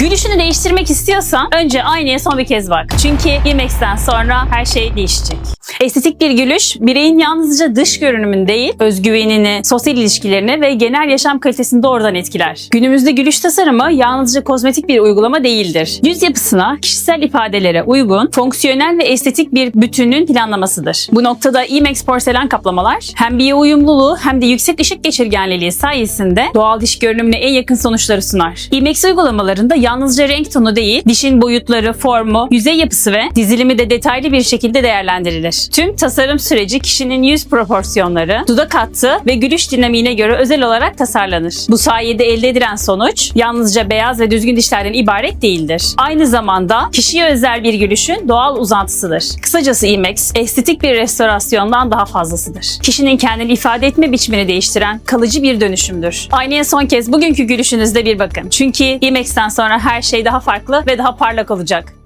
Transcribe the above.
Gülüşünü değiştirmek istiyorsan önce aynaya son bir kez bak. Çünkü IMAX'ten sonra her şey değişecek. Estetik bir gülüş, bireyin yalnızca dış görünümünü değil, özgüvenini, sosyal ilişkilerini ve genel yaşam kalitesini doğrudan etkiler. Günümüzde gülüş tasarımı yalnızca kozmetik bir uygulama değildir. Yüz yapısına, kişisel ifadelere uygun, fonksiyonel ve estetik bir bütünün planlamasıdır. Bu noktada IMAX porselen kaplamalar hem biyo uyumluluğu hem de yüksek ışık geçirgenliliği sayesinde doğal diş görünümüne en yakın sonuçları sunar. IMAX uygulamalarında yalnızca renk tonu değil, dişin boyutları, formu, yüzey yapısı ve dizilimi de detaylı bir şekilde değerlendirilir. Tüm tasarım süreci kişinin yüz proporsiyonları, dudak hattı ve gülüş dinamiğine göre özel olarak tasarlanır. Bu sayede elde edilen sonuç yalnızca beyaz ve düzgün dişlerden ibaret değildir. Aynı zamanda kişiye özel bir gülüşün doğal uzantısıdır. Kısacası IMAX estetik bir restorasyondan daha fazlasıdır. Kişinin kendini ifade etme biçimini değiştiren kalıcı bir dönüşümdür. Aynaya son kez bugünkü gülüşünüzde bir bakın. Çünkü IMAX'ten sonra her şey daha farklı ve daha parlak olacak.